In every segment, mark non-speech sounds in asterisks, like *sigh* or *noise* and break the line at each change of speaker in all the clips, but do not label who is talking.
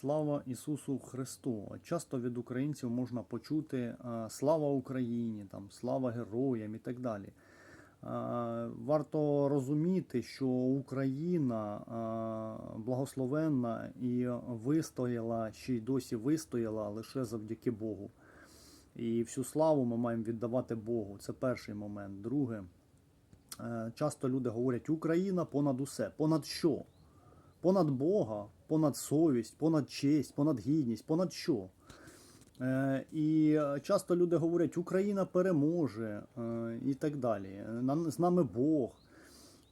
Слава Ісусу Христу! Часто від українців можна почути е, Слава Україні, там, слава героям і так далі. Е, Варто розуміти, що Україна е, благословенна і вистояла, ще й досі вистояла лише завдяки Богу. І всю славу ми маємо віддавати Богу. Це перший момент. Друге, часто люди говорять Україна понад усе. Понад що? Понад Бога, понад совість, понад честь, понад гідність, понад що? Е, і часто люди говорять, Україна переможе е, і так далі. З нами Бог.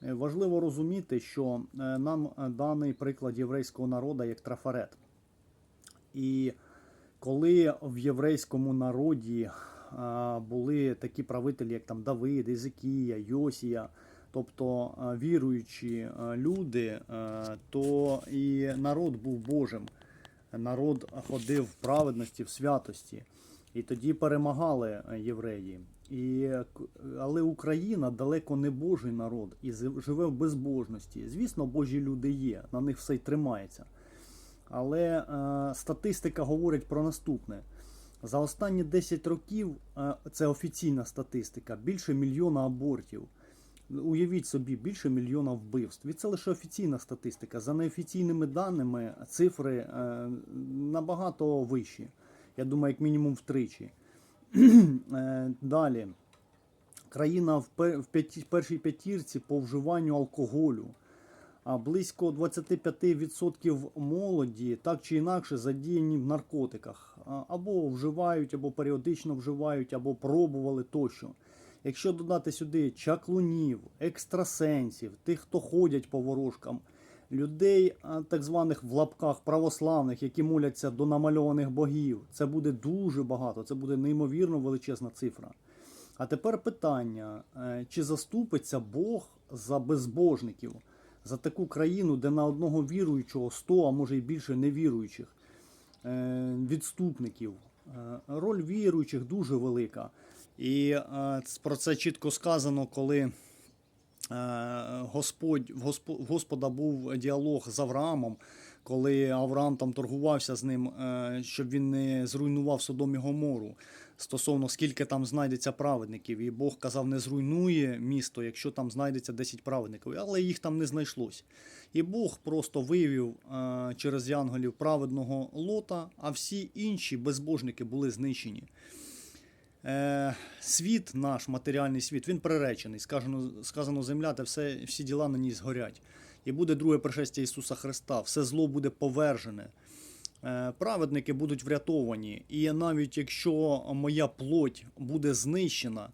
Е, Важливо розуміти, що нам даний приклад єврейського народу як трафарет. І коли в єврейському народі були такі правителі, як там Давид, Ізикія, Йосія, тобто віруючі люди, то і народ був Божим. Народ ходив в праведності, в святості. І тоді перемагали е, євреї. І, е, але Україна далеко не Божий народ і живе в безбожності. Звісно, Божі люди є, на них все й тримається. Але е, статистика говорить про наступне: за останні 10 років е, це офіційна статистика, більше мільйона абортів. Уявіть собі, більше мільйона вбивств. І це лише офіційна статистика. За неофіційними даними цифри е, набагато вищі. Я думаю, як мінімум втричі. *clears throat* Е, Далі. Країна в першій п'ятірці по вживанню алкоголю. А близько 25% молоді так чи інакше задіяні в наркотиках. Або вживають, або періодично вживають, або пробували тощо. Якщо додати сюди чаклунів, екстрасенсів, тих, хто ходять по ворожкам, людей, так званих в лапках православних, які моляться до намальованих богів, це буде дуже багато, це буде неймовірно величезна цифра. А тепер питання: е, чи заступиться Бог за безбожників, за таку країну, де на одного віруючого 100, а може й більше невіруючих е, відступників? Е, Роль віруючих дуже велика. І е, про це чітко сказано, коли е, Господь, в Госпо- Господа був діалог з Авраамом, коли Авраам там торгувався з ним, е, щоб він не зруйнував Содом і Гомору стосовно скільки там знайдеться праведників. І Бог казав, не зруйнує місто, якщо там знайдеться 10 праведників, але їх там не знайшлось. І Бог просто виявив е, через янголів праведного лота, а всі інші безбожники були знищені. Е, світ наш, матеріальний світ, він приречений. Сказано, сказано земля, та все, всі діла на ній згорять. І буде друге пришестя Ісуса Христа, все зло буде повержене. Е, праведники будуть врятовані. І навіть якщо моя плоть буде знищена,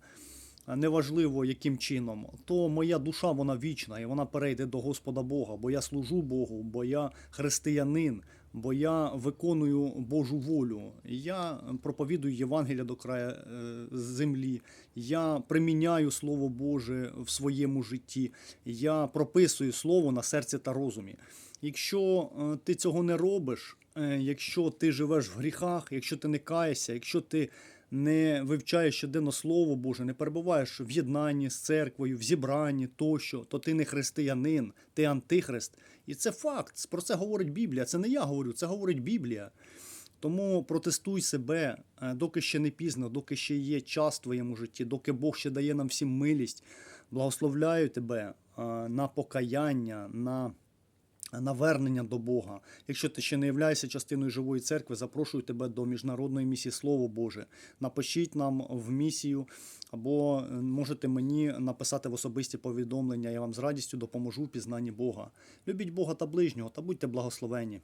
е, неважливо яким чином, то моя душа вона вічна і вона перейде до Господа Бога, бо я служу Богу, бо я християнин, бо я виконую Божу волю. Я проповідую Євангелія до краю е, землі. Я приміняю Слово Боже в своєму житті. Я прописую Слово на серці та розумі. Якщо е, ти цього не робиш, е, якщо ти живеш в гріхах, якщо ти не каєшся, якщо ти не вивчаєш щоденно Слово Боже, не перебуваєш в єднанні з церквою, в зібранні тощо, то ти не християнин, ти антихрист. І це факт. Про це говорить Біблія. Це не я говорю, це говорить Біблія. Тому протестуй себе, е, доки ще не пізно, доки ще є час в твоєму житті, доки Бог ще дає нам всім милість. Благословляю тебе е, на покаяння, на навернення до Бога. Якщо ти ще не являєшся частиною живої церкви, запрошую тебе до міжнародної місії Слово Боже. Напишіть нам в місію, або е, можете мені написати в особисті повідомлення. Я вам з радістю допоможу в пізнанні Бога. Любіть Бога та ближнього та будьте благословені.